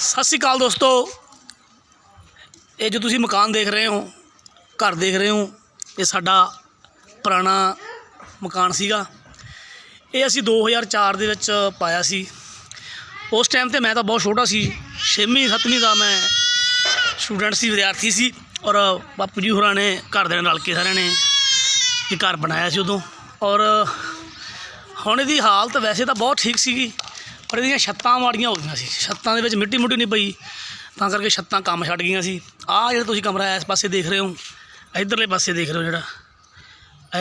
ਸਤਿ ਸ਼੍ਰੀ ਅਕਾਲ ਦੋਸਤੋ। ਇਹ ਜੋ ਤੁਸੀਂ ਮਕਾਨ ਦੇਖ ਰਹੇ ਹੋ, ਘਰ ਦੇਖ ਰਹੇ ਹੋ, ਇਹ ਸਾਡਾ ਪੁਰਾਣਾ ਮਕਾਨ ਸੀਗਾ। ਇਹ ਅਸੀਂ 2004 ਦੇ ਵਿੱਚ ਪਾਇਆ ਸੀ। ਉਸ ਟਾਈਮ ਤੇ ਮੈਂ ਤਾਂ ਬਹੁਤ ਛੋਟਾ ਸੀ। 6ਵੀਂ 7ਵੀਂ ਦਾ ਮੈਂ ਸਟੂਡੈਂਟ ਸੀ, ਵਿਦਿਆਰਥੀ ਸੀ ਔਰ ਬਾਪੂ ਜੀ ਹੋਰਾਂ ਨੇ ਘਰ ਦੇ ਨਾਲ ਕੇ ਸਾਰਿਆਂ ਨੇ ਇਹ ਘਰ ਬਣਾਇਆ ਸੀ ਉਦੋਂ। ਔਰ ਹੁਣ ਇਹਦੀ ਹਾਲਤ ਵੈਸੇ ਤਾਂ ਬਹੁਤ ਠੀਕ ਸੀਗੀ। ਪਰ ਇਹਦੀਆਂ ਛੱਤਾਂ ਮਾੜੀਆਂ ਹੋ ਗਈਆਂ ਸੀ। ਛੱਤਾਂ ਦੇ ਵਿੱਚ ਮਿੱਟੀ ਮੁੱਟੀ ਨਹੀਂ ਪਈ। ਤਾਂ ਕਰਕੇ ਛੱਤਾਂ ਕੰਮ ਛੱਡ ਗਈਆਂ ਸੀ। ਆਹ ਜਿਹੜਾ ਤੁਸੀਂ ਕਮਰਾ ਇਸ ਪਾਸੇ ਦੇਖ ਰਹੇ ਹੋ, ਇਧਰਲੇ ਪਾਸੇ ਦੇਖ ਰਹੇ ਹੋ ਜਿਹੜਾ,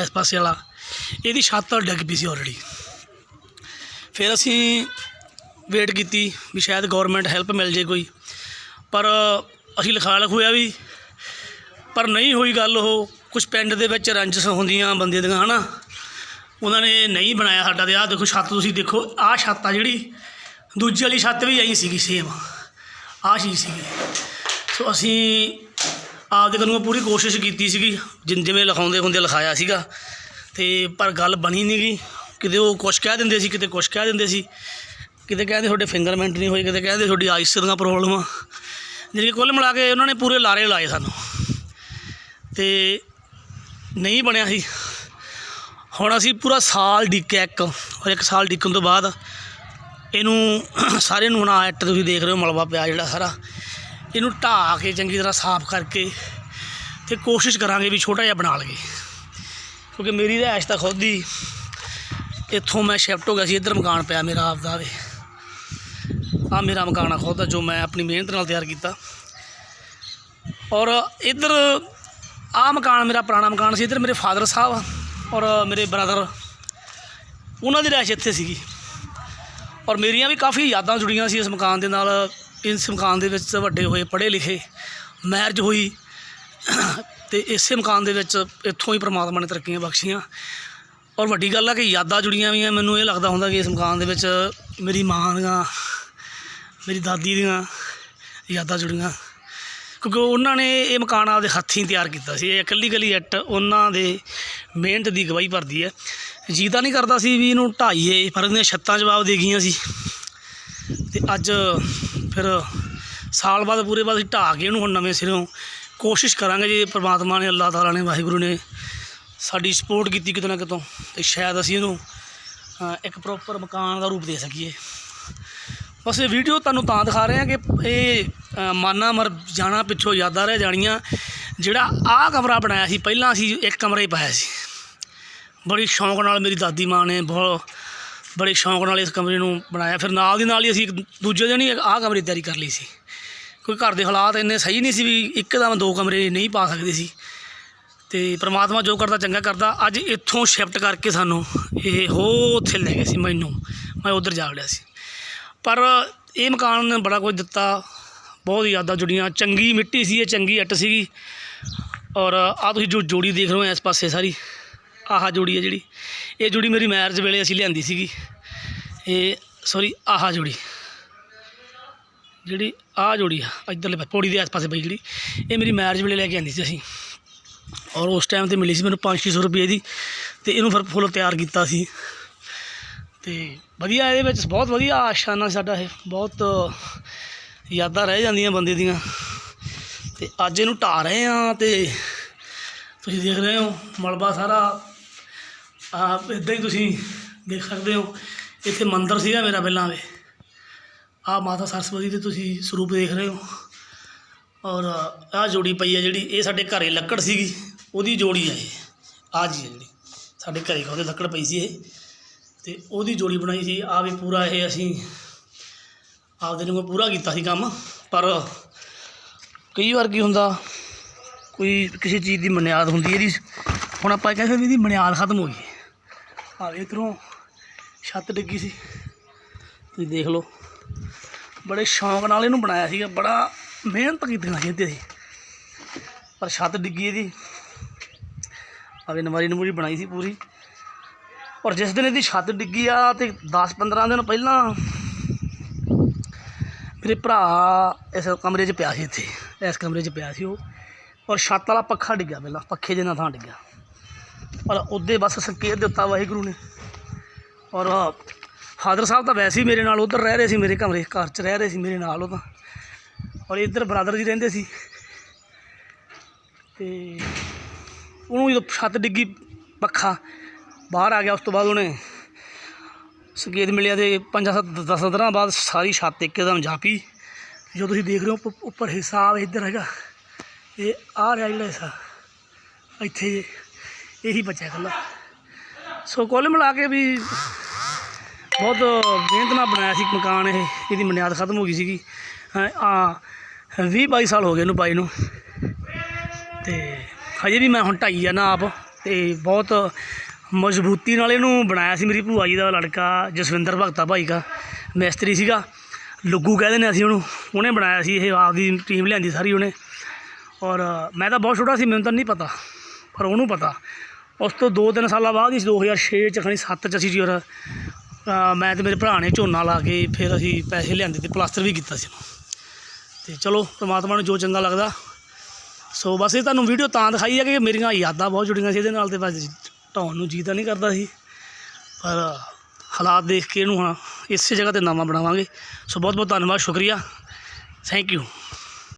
ਇਸ ਪਾਸੇ ਵਾਲਾ, ਇਹਦੀ ਛੱਤ ਡਿੱਗ ਪਈ ਸੀ ਆਲਰੇਡੀ ਫਿਰ ਅਸੀਂ ਵੇਟ ਕੀਤੀ ਵੀ ਸ਼ਾਇਦ ਗਵਰਨਮੈਂਟ ਹੈਲਪ ਮਿਲ ਜੇ ਕੋਈ। ਪਰ ਅਸੀਂ ਲਿਖਾ ਲਿਖੋਇਆ ਵੀ, ਪਰ ਨਹੀਂ ਹੋਈ ਗੱਲ ਉਹ। ਕੁਝ ਪਿੰਡ ਦੇ ਵਿੱਚ ਰੰਜਸ ਹੁੰਦੀਆਂ ਬੰਦੇ ਦੀਆਂ, ਹਨਾ? ਉਹਨਾਂ ਨੇ ਨਹੀਂ ਬਣਾਇਆ ਸਾਡਾ ਤੇ ਆਹ ਦੇਖੋ ਛੱਤ ਤੁਸੀਂ ਦੇਖੋ, ਆਹ ਛੱਤ ਆ ਜਿਹੜੀ, ਦੂਜੀ ਵਾਲੀ ਛੱਤ ਵੀ ਆਈ ਸੀਗੀ ਸੇਮ ਆਹ ਚੀਜ਼ ਸੀਗੀ। ਸੋ ਅਸੀਂ ਆਪਦੇ ਕੋਲੋਂ ਪੂਰੀ ਕੋਸ਼ਿਸ਼ ਕੀਤੀ ਸੀਗੀ, ਜਿੰ- ਜਿਵੇਂ ਲਿਖਾਉਂਦੇ ਹੁੰਦੇ ਲਿਖਾਇਆ ਸੀਗਾ। ਤੇ ਪਰ ਗੱਲ ਬਣੀ ਨਹੀਂ ਗਈ ਕਿਤੇ ਉਹ ਕੁਛ ਕਹਿ ਦਿੰਦੇ ਸੀ, ਕਿਤੇ ਕੁਛ ਕਹਿ ਦਿੰਦੇ ਸੀ। ਕਿਤੇ ਕਹਿੰਦੇ ਤੁਹਾਡੇ ਫਿੰਗਰਮੈਂਟ ਨਹੀਂ ਹੋਏ, ਕਿਤੇ ਕਹਿੰਦੇ ਤੁਹਾਡੀ ਆਈਸ ਦੀਆਂ ਪ੍ਰੋਬਲਮਾਂ ਜਿਹੜੀ ਕੁੱਲ ਮਿਲਾ ਕੇ ਉਹਨਾਂ ਨੇ ਪੂਰੇ ਲਾਰੇ ਲਾਏ ਸਾਨੂੰ। ਤੇ ਨਹੀਂ ਬਣਿਆ ਸੀ। ਹੁਣ ਅਸੀਂ ਪੂਰਾ ਸਾਲ ਡਿੱਕਿਆ ਇੱਕ, ਔਰ ਇੱਕ ਸਾਲ ਡਿੱਕਣ ਤੋਂ ਬਾਅਦ ਇਹਨੂੰ ਸਾਰੇ ਨੂੰ ਹੁਣ ਇੱਟ ਤੁਸੀਂ ਦੇਖ ਰਹੇ ਹੋ, ਮਲਬਾ ਪਿਆ ਜਿਹੜਾ ਸਾਰਾ। ਇਹਨੂੰ ਢਾਹ ਕੇ ਚੰਗੀ ਤਰ੍ਹਾਂ ਸਾਫ਼ ਕਰਕੇ ਤੇ ਕੋਸ਼ਿਸ਼ ਕਰਾਂਗੇ ਵੀ ਛੋਟਾ ਜਿਹਾ ਬਣਾ ਲਈਏ। ਕਿਉਂਕਿ ਮੇਰੀ ਰਿਹਾਇਸ਼ ਤਾਂ ਖੁਦ ਹੀ ਇੱਥੋਂ ਮੈਂ ਸ਼ਿਫਟ ਹੋ ਗਿਆ ਸੀ, ਇੱਧਰ ਮਕਾਨ ਪਿਆ ਮੇਰਾ ਆਪਦਾ ਵੇ। ਆ ਮੇਰਾ ਮਕਾਨ ਆ ਖੁਦ ਦਾ, ਜੋ ਮੈਂ ਆਪਣੀ ਮਿਹਨਤ ਨਾਲ ਤਿਆਰ ਕੀਤਾ। ਔਰ ਇੱਧਰ ਆ ਮਕਾਨ ਮੇਰਾ ਪੁਰਾਣਾ ਮਕਾਨ ਸੀ, ਇੱਧਰ ਮੇਰੇ ਫਾਦਰ ਸਾਹਿਬ ਔਰ ਮੇਰੇ ਬ੍ਰਦਰ ਉਹਨਾਂ ਦੀ ਰਿਹਾਇਸ਼ ਇੱਥੇ ਸੀਗੀ। ਔਰ ਮੇਰੀਆਂ ਵੀ ਕਾਫੀ ਯਾਦਾਂ ਜੁੜੀਆਂ ਸੀ ਇਸ ਮਕਾਨ ਦੇ ਨਾਲ। ਇਸ ਮਕਾਨ ਦੇ ਵਿੱਚ ਵੱਡੇ ਹੋਏ, ਪੜ੍ਹੇ ਲਿਖੇ ਮੈਰਿਜ ਹੋਈ। ਤੇ ਇਸੇ ਮਕਾਨ ਦੇ ਵਿੱਚ ਇੱਥੋਂ ਹੀ ਪ੍ਰਮਾਤਮਾ ਨੇ ਤਰੱਕੀਆਂ ਬਖਸ਼ੀਆਂ। ਔਰ ਵੱਡੀ ਗੱਲ ਆ ਕਿ ਯਾਦਾਂ ਜੁੜੀਆਂ ਵੀ ਆ ਮੈਨੂੰ ਇਹ ਲੱਗਦਾ ਹੁੰਦਾ ਕਿ ਇਸ ਮਕਾਨ ਦੇ ਵਿੱਚ ਮੇਰੀ ਮਾਂ ਦੀਆਂ, ਮੇਰੀ ਦਾਦੀ ਦੀਆਂ ਯਾਦਾਂ ਜੁੜੀਆਂ। ਕਿਉਂਕਿ ਉਹਨਾਂ ਨੇ ਇਹ ਮਕਾਨ ਆਪਦੇ ਹੱਥੀਂ ਤਿਆਰ ਕੀਤਾ ਸੀ। ਇਹ ਇਕੱਲੀ ਇਕੱਲੀ ਇੱਟ, ਉਹਨਾਂ ਦੇ ਮਿਹਨਤ ਦੀ ਗਵਾਹੀ ਭਰਦੀ ਹੈ। ਜੀ ਤਾਂ ਨਹੀਂ ਕਰਦਾ ਸੀ ਵੀ ਇਹਨੂੰ ਢਾਈਏ ਪਰ ਇਹਦੀਆਂ ਛੱਤਾਂ ਜਵਾਬ ਦੇ ਗਈਆਂ ਸੀ। ਤੇ ਅੱਜ ਫਿਰ ਸਾਲ ਬਾਅਦ ਪੂਰੇ ਬਾਅਦ ਅਸੀਂ ਢਾਹ ਕੇ ਇਹਨੂੰ ਹੁਣ ਨਵੇਂ ਸਿਰੋਂ ਕੋਸ਼ਿਸ਼ ਕਰਾਂਗੇ ਜੇ, ਪ੍ਰਮਾਤਮਾ ਨੇ, ਅੱਲਾਹ ਤਾਲਾ ਨੇ, ਵਾਹਿਗੁਰੂ ਨੇ ਸਾਡੀ ਸਪੋਰਟ ਕੀਤੀ ਕਿਤੇ ਨਾ ਕਿਤੋਂ ਤੇ। ਸ਼ਾਇਦ ਅਸੀਂ ਇਹਨੂੰ ਇੱਕ ਪ੍ਰੋਪਰ ਮਕਾਨ ਦਾ ਰੂਪ ਦੇ ਸਕੀਏ। ਬਸ ਇਹ ਵੀਡੀਓ ਤੁਹਾਨੂੰ ਤਾਂ ਦਿਖਾ ਰਹੇ ਹਾਂ ਕਿ ਇਹ ਮਾਨਾ ਮਰ ਜਾਣਾ ਪਿੱਛੋਂ ਯਾਦਾਂ ਰਹਿ ਜਾਣੀਆਂ। ਜਿਹੜਾ ਆਹ ਕਮਰਾ ਬਣਾਇਆ ਸੀ, ਪਹਿਲਾਂ ਅਸੀਂ ਇੱਕ ਕਮਰਾ ਹੀ ਪਾਇਆ ਸੀ। ਬੜੀ ਸ਼ੌਂਕ ਨਾਲ ਮੇਰੀ ਦਾਦੀ ਮਾਂ ਨੇ ਬਹੁਤ ਬੜੇ ਸ਼ੌਂਕ ਨਾਲ ਇਸ ਕਮਰੇ ਨੂੰ ਬਣਾਇਆ। ਫਿਰ ਨਾਲ ਦੀ ਨਾਲ ਹੀ ਅਸੀਂ ਇੱਕ ਦੂਜੇ ਦਿਨ ਹੀ ਆਹ ਕਮਰੇ ਦੀ ਤਿਆਰੀ ਕਰ ਲਈ ਸੀ। ਕੋਈ ਘਰ ਦੇ ਹਾਲਾਤ ਇੰਨੇ ਸਹੀ ਨਹੀਂ ਸੀ ਵੀ ਇੱਕਦਮ ਦੋ ਕਮਰੇ ਨਹੀਂ ਪਾ ਸਕਦੇ ਸੀ। ਤੇ ਪ੍ਰਮਾਤਮਾ ਜੋ ਕਰਦਾ ਚੰਗਾ ਕਰਦਾ। ਅੱਜ ਇੱਥੋਂ ਸ਼ਿਫਟ ਕਰਕੇ ਸਾਨੂੰ ਇਹ ਹੋ ਉੱਥੇ ਲੈ ਗਏ ਸੀ ਮੈਨੂੰ। ਮੈਂ ਉਧਰ ਜਾ ਵੜਿਆ ਸੀ। ਪਰ ਇਹ ਮਕਾਨ ਨੇ ਬੜਾ ਕੁਝ ਦਿੱਤਾ। ਬਹੁਤ ਯਾਦਾਂ ਜੁੜੀਆਂ। ਚੰਗੀ ਮਿੱਟੀ ਸੀ, ਇਹ ਚੰਗੀ ਇੱਟ ਸੀਗੀ। ਔਰ ਆ ਤੁਸੀਂ ਜੋ ਜੋੜੀ ਦੇਖ ਰਹੇ ਹੋ ਇਸ ਪਾਸੇ ਸਾਰੀ, ਆਹ ਜੋੜੀ ਹੈ ਜਿਹੜੀ। ਇਹ ਜੋੜੀ ਮੇਰੀ ਮੈਰਿਜ ਵੇਲੇ ਅਸੀਂ ਲਿਆਂਦੀ ਸੀਗੀ। ਇਹ ਸੌਰੀ ਆਹ ਜੋੜੀ। ਜਿਹੜੀ ਆਹ ਜੋੜੀ ਆ, ਇੱਧਰਲੇ ਪਾਸੇ ਪੌੜੀ ਦੇ ਆਸ ਪਾਸੇ ਪਈ ਜਿਹੜੀ, ਇਹ ਮੇਰੀ ਮੈਰਿਜ ਵੇਲੇ ਲੈ ਕੇ ਆਂਦੀ ਸੀ ਅਸੀਂ। ਔਰ ਉਸ ਟਾਈਮ ਤੇ ਮਿਲੀ ਸੀ ਮੈਨੂੰ 5-600 ਰੁਪਏ ਦੀ, ਤੇ ਇਹਨੂੰ ਫਿਰ ਫੁੱਲ ਤਿਆਰ ਕੀਤਾ ਸੀ। ਤੇ ਵਧੀਆ ਇਹਦੇ ਵਿੱਚ, ਬਹੁਤ ਵਧੀਆ ਆਸ਼ਾਨਾ ਸਾਡਾ ਇਹ, ਬਹੁਤ ਯਾਦਾਂ ਰਹਿ ਜਾਂਦੀਆਂ ਬੰਦੇ ਦੀਆਂ। ਤੇ ਅੱਜ ਇਹਨੂੰ ਢਾ ਰਹੇ ਆ ਤੇ ਤੁਸੀਂ ਦੇਖ ਰਹੇ ਹੋ ਮਲਬਾ ਸਾਰਾ। ਆਪ ਇਦਾਂ ਹੀ ਤੁਸੀਂ ਦੇਖ ਸਕਦੇ ਹੋ। ਇੱਥੇ ਮੰਦਿਰ ਸੀਗਾ ਮੇਰਾ ਪਹਿਲਾਂ ਵੇ। ਆ ਮਾਤਾ ਸਰਸਵਤੀ ਦੇ ਤੁਸੀਂ ਸਰੂਪ ਦੇਖ ਰਹੇ ਹੋ। ਔਰ ਆਹ ਜੋੜੀ ਪਈ ਹੈ ਜਿਹੜੀ, ਇਹ ਸਾਡੇ ਘਰੇ ਲੱਕੜ ਸੀਗੀ, ਉਹਦੀ ਜੋੜੀ ਹੈ ਇਹ। ਆ ਜੀ ਹੈ ਜਿਹੜੀ, ਸਾਡੇ ਘਰੇ ਉਹਦੇ ਲੱਕੜ ਪਈ ਸੀ ਇਹ। ਤੇ ਉਹਦੀ ਜੋੜੀ ਬਣਾਈ ਸੀ। ਆ ਵੀ ਪੂਰਾ ਇਹ ਅਸੀਂ ਆਪਦੇ ਨੂੰ ਪੂਰਾ ਕੀਤਾ ਸੀ ਕੰਮ। ਪਰ ਕਈ ਵਾਰ ਕੀ ਹੁੰਦਾ, ਕੋਈ ਕਿਸੇ ਚੀਜ਼ ਦੀ ਬੁਨਿਆਦ ਹੁੰਦੀ ਇਹਦੀ। ਹੁਣ ਆਪਾਂ ਕਹਿੰਦੇ ਵੀ ਇਹਦੀ ਬੁਨਿਆਦ ਖਤਮ ਹੋ ਗਈ। ਆ ਵੇ ਇੱਧਰੋਂ ਛੱਤ ਡਿੱਗੀ ਸੀ। ਤੁਸੀਂ ਦੇਖ ਲਓ, ਬੜੇ ਸ਼ੌਂਕ ਨਾਲ ਇਹਨੂੰ ਬਣਾਇਆ ਸੀਗਾ, ਬੜਾ ਮਿਹਨਤ ਕੀਤੀ ਸੀ ਇਹਦੇ। ਅਸੀਂ ਪਰ ਛੱਤ ਡਿੱਗੀ ਇਹਦੀ। ਆਵੇ ਨਵਾਰੀ ਨਮੂਰੀ ਬਣਾਈ ਸੀ ਪੂਰੀ। ਔਰ ਜਿਸ ਦਿਨ ਇਹਦੀ ਛੱਤ ਡਿੱਗੀ ਆ ਤੇ 10-15 ਦਿਨ ਪਹਿਲਾਂ ਮੇਰੇ ਭਰਾ ਇਸ ਕਮਰੇ 'ਚ ਪਿਆ ਸੀ ਇੱਥੇ, ਇਸ ਕਮਰੇ 'ਚ ਪਿਆ ਸੀ ਉਹ। ਔਰ ਛੱਤ ਵਾਲਾ ਪੱਖਾ ਡਿੱਗਿਆ ਪਹਿਲਾਂ, ਪੱਖੇ ਦੇ ਨਾਲ ਥਾਂ ਡਿੱਗਿਆ। ਪਰ ਉਹਦੇ ਬਸ ਸੰਕੇਤ ਦਿੱਤਾ ਵਾਹਿਗੁਰੂ ਨੇ। ਔਰ ਫਾਦਰ ਸਾਹਿਬ ਤਾਂ ਵੈਸੇ ਹੀ ਮੇਰੇ ਨਾਲ ਉਧਰ ਰਹਿ ਰਹੇ ਸੀ, ਮੇਰੇ ਕਮਰੇ, ਘਰ 'ਚ ਰਹਿ ਰਹੇ ਸੀ ਮੇਰੇ ਨਾਲ ਉਹ ਤਾਂ। ਔਰ ਇੱਧਰ ਬ੍ਰਦਰ ਜੀ ਰਹਿੰਦੇ ਸੀ। ਤੇ ਉਹਨੂੰ ਜਦੋਂ ਛੱਤ ਡਿੱਗੀ ਪੱਖਾ, ਬਾਹਰ ਆ ਗਿਆ, ਉਸ ਤੋਂ ਬਾਅਦ ਉਹਨੇ ਸੰਕੇਤ ਮਿਲਿਆ ਤੇ ਪੰਜਾਂ ਸੱਤ ਦਸ ਦਿਨਾਂ ਬਾਅਦ ਸਾਰੀ ਛੱਤ ਇੱਕਦਮ ਜਾਪੀ। ਜੋ ਤੁਸੀਂ ਦੇਖ ਰਹੇ ਹੋ ਉੱਪਰ ਹਿੱਸਾ ਆ ਇੱਧਰ ਹੈਗਾ। ਇਹ ਆ ਰਿਹਾ ਜਿਹੜਾ ਹਿੱਸਾ। ਇੱਥੇ ਇਹੀ ਬਚਿਆ ਇਕੱਲਾ। ਸੋ ਕੁੱਲ ਮਿਲਾ ਕੇ ਵੀ ਬਹੁਤ ਮਿਹਨਤ ਨਾਲ ਬਣਾਇਆ ਸੀ ਮਕਾਨ ਇਹ ਇਹਦੀ ਬੁਨਿਆਦ ਖਤਮ ਹੋ ਗਈ ਸੀਗੀ। ਆ 20 22 ਸਾਲ ਹੋ ਗਏ ਇਹਨੂੰ ਪਾਈ ਨੂੰ। ਤੇ ਹਜੇ ਵੀ ਮੈਂ ਹੁਣ ਢਾਈ ਆ ਨਾ ਆਪ। ਤੇ ਬਹੁਤ ਮਜ਼ਬੂਤੀ ਨਾਲ ਇਹਨੂੰ ਬਣਾਇਆ ਸੀ ਮੇਰੀ ਭੂਆ ਜੀ ਦਾ ਲੜਕਾ, ਜਸਵਿੰਦਰ ਭਗਤਾ ਭਾਈ ਦਾ, ਮਿਸਤਰੀ ਸੀਗਾ। ਲੁੱਗੂ ਕਹਿੰਦੇ ਨੇ ਅਸੀਂ ਉਹਨੂੰ, ਉਹਨੇ ਬਣਾਇਆ ਸੀ, ਇਹ ਆਪਦੀ ਟੀਮ ਲਿਆਂਦੀ ਸਾਰੀ ਉਹਨੇ। ਔਰ ਮੈਂ ਤਾਂ ਬਹੁਤ ਛੋਟਾ ਸੀ, ਮੈਨੂੰ ਤਾਂ ਨਹੀਂ ਪਤਾ, ਪਰ ਉਹਨੂੰ ਪਤਾ। ਉਸ ਤੋਂ 2-3 ਸਾਲਾਂ ਬਾਅਦ ਹੀ 2006 ਚ ਖਣੀ 7 ਚ ਅਸੀਂ ਜੀ ਔਰ ਮੈਂ ਤੇ ਮੇਰੇ ਭਰਾ ਨੇ ਝੋਨਾ ਲਾ ਕੇ ਫਿਰ ਅਸੀਂ ਪੈਸੇ ਲਿਆਂਦੇ ਤੇ ਪਲਾਸਟਰ ਵੀ ਕੀਤਾ ਸੀ ਉਹਨੂੰ ਤੇ ਚਲੋ, ਪ੍ਰਮਾਤਮਾ ਨੂੰ ਜੋ ਚੰਗਾ ਲੱਗਦਾ। ਸੋ ਬਸ ਇਹ ਤੁਹਾਨੂੰ ਵੀਡੀਓ ਤਾਂ ਦਿਖਾਈ ਹੈ ਕਿ ਮੇਰੀਆਂ ਯਾਦਾਂ ਬਹੁਤ ਜੁੜੀਆਂ ਸੀ ਇਹਦੇ ਨਾਲ ਤੇ ਬਸ ਢਾਉਣ ਨੂੰ ਜੀ ਤਾਂ ਨਹੀਂ ਕਰਦਾ ਸੀ। ਪਰ ਹਾਲਾਤ ਦੇਖ ਕੇ ਇਹਨੂੰ ਹਾਂ ਇਸੇ ਜਗ੍ਹਾ ਤੇ ਨਵਾਂ ਬਣਾਵਾਂਗੇ। ਸੋ ਬਹੁਤ ਬਹੁਤ ਧੰਨਵਾਦ, ਸ਼ੁਕਰੀਆ। Thank you